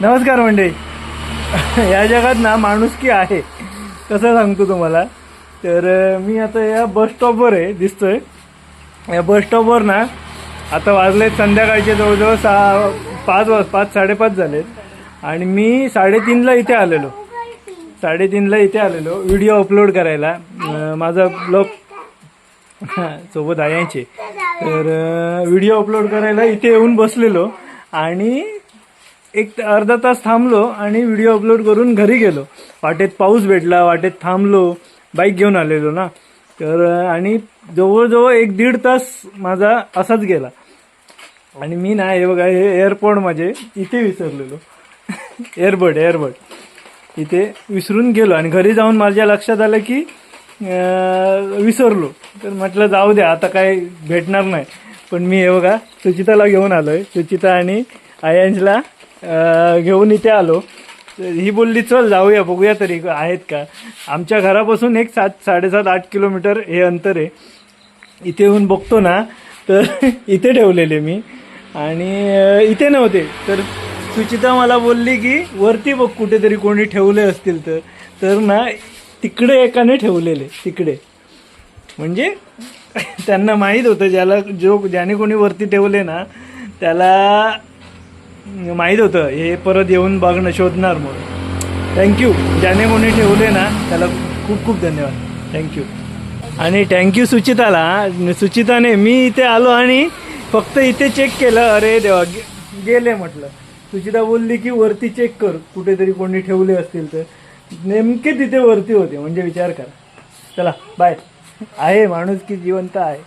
नमस्कार मंडळी. या जगात ना माणुसकी आहे? कसं सांगतो तुम्हाला? तर मी आता या बस स्टॉपवर आहे दिसतोय. या बस स्टॉपवर ना आता वाजलेत संध्याकाळचे जवळजवळ सहा पाच वाज पाच साडेपाच झालेत. आणि मी साडेतीनला इथे आलेलो. साडेतीनला इथे आलेलो व्हिडिओ अपलोड करायला. माझा ब्लॉग सोबत आयांचे. तर व्हिडिओ अपलोड करायला इथे येऊन बसलेलो. आणि एक अर्धा तास थांबलो आणि व्हिडिओ अपलोड करून घरी गेलो. वाटेत पाऊस भेटला वाटेत थांबलो बाईक घेऊन आलेलो ना. तर आणि जवळजवळ एक दीड तास माझा असाच गेला. आणि मी ना हे बघा हे एअरपोर्ट माझे इथे विसरलेलो. एअरबड एअरबड इथे विसरून गेलो आणि घरी जाऊन माझ्या लक्षात आलं की विसरलो. तर म्हटलं जाऊ द्या आता काय भेटणार नाही. पण मी हे बघा सुचिताला घेऊन आलोय. सुचिता आणि आयांशला घेऊन इथे आलो. ही बोलली चल जाऊया बघूया तरी आहेत का? आमच्या घरापासून एक सात साडेसात आठ किलोमीटर हे अंतर आहे. इथे येऊन बघतो ना. तर इथे ठेवलेले मी. आणि इथे नव्हते. तर सुचिता मला बोलली की वरती बघ कुठेतरी कोणी ठेवले असतील तर. तर ना तिकडे एकाने ठेवलेले तिकडे. म्हणजे त्यांना माहीत होतं ज्याला जो ज्याने कोणी वरती ठेवले ना त्याला माहीत होतं हे परत येऊन बघणं शोधणार म्हणून. थँक्यू ज्याने कोणी ठेवले ना त्याला खूप खूप धन्यवाद. थँक्यू आणि थँक्यू सुचिताला. सुचिताने मी इथे आलो आणि फक्त इथे चेक केलं. अरे देवा गे- गेले म्हटलं. सुचिता बोलली की वरती चेक कर. कुठेतरी कोणी ठेवले असतील तर. नेमके तिथे वरती होते म्हणजे विचार करा. चला बाय आहे माणूस की जिवंत आहे.